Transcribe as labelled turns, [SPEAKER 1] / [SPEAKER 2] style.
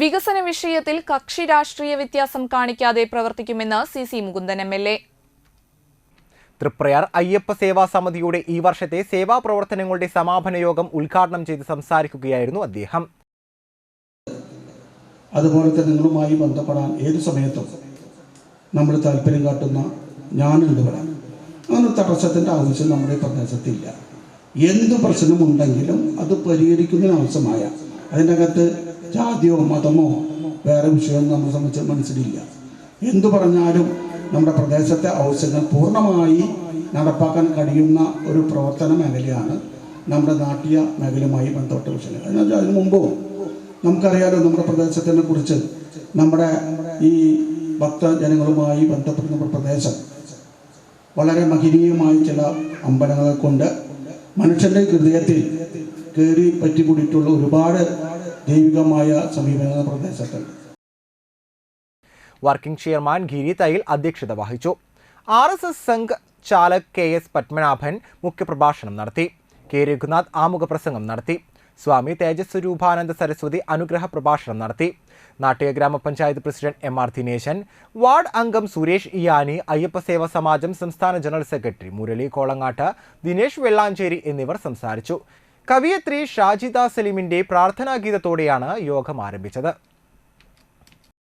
[SPEAKER 1] വികസന വിഷയത്തിൽ കക്ഷി രാഷ്ട്രീയ വ്യത്യാസം കാണിക്കാതെ പ്രവർത്തിക്കുമെന്ന് C C Mukundan M L A
[SPEAKER 2] Triprayar Ayyappa Seva സമിതിയുടെ ഈ വർഷത്തെ സേവാ പ്രവർത്തനങ്ങളുടെ സമാപന യോഗം ഉദ്ഘാടനം ചെയ്ത് സംസാരിക്കുകയായിരുന്നു അദ്ദേഹം
[SPEAKER 3] അതുപോലെ തന്നെ നിങ്ങളുമായി ബന്ധപ്പെടാൻ ഏത് സമയത്തും നമ്മൾ താല്പര്യം കാട്ടുന്ന ഞാനുണ്ട് വരാൻ അങ്ങനെ തടസ്സത്തിൻ്റെ ആവശ്യം നമ്മുടെ പ്രദേശത്തില്ല എന്ത് പ്രശ്നമുണ്ടെങ്കിലും അത് പരിഹരിക്കുന്നതിനാവശ്യമായ അതിൻ്റെ അകത്ത് ജാതിയോ മതമോ വേറെ വിഷയമോ നമ്മൾ സംബന്ധിച്ച് മനസ്സിലില്ല എന്തു പറഞ്ഞാലും നമ്മുടെ പ്രദേശത്തെ ആവശ്യങ്ങൾ പൂർണ്ണമായി നടപ്പാക്കാൻ കഴിയുന്ന ഒരു പ്രവർത്തന മേഖലയാണ് നമ്മുടെ നാട്ടിയ മേഖലയുമായി ബന്ധപ്പെട്ട വിഷയങ്ങൾ എന്നുവെച്ചാൽ അതിനു മുമ്പോ നമുക്കറിയാലോ നമ്മുടെ പ്രദേശത്തിനെ കുറിച്ച് നമ്മുടെ ഈ ഭക്തജനങ്ങളുമായി ബന്ധപ്പെട്ട നമ്മുടെ പ്രദേശം വളരെ മഹനീയമായ ചില അമ്പലങ്ങളെ കൊണ്ട് മനുഷ്യൻ്റെ ഹൃദയത്തിൽ കയറി പറ്റിക്കൂടിയിട്ടുള്ള ഒരുപാട് ദൈവികമായ സമീപന പ്രദേശത്ത്
[SPEAKER 2] വർക്കിംഗ് ചെയർമാൻ ഗിരി തയ്യിൽ അധ്യക്ഷത വഹിച്ചു R S S Sangh chalak K S Padmanabhan മുഖ്യപ്രഭാഷണം നടത്തി കെ രഘുനാഥ് ആമുഖ പ്രസംഗം നടത്തി സ്വാമി തേജസ്വരൂപാനന്ദ സരസ്വതി അനുഗ്രഹ പ്രഭാഷണം നടത്തി നാട്ടിക ഗ്രാമപഞ്ചായത്ത് president M R Dineshan ward അംഗം സുരേഷ് ഇയാനി അയ്യപ്പസേവ സമാജം സംസ്ഥാന ജനറൽ സെക്രട്ടറി മുരളി കോളങ്ങാട്ട് ദിനേശ് വെള്ളാഞ്ചേരി എന്നിവർ സംസാരിച്ചു കവിയത്രി ഷാജിദ സലീമിന്റെ പ്രാർത്ഥനാഗീതത്തോടെയാണ് യോഗം ആരംഭിച്ചത്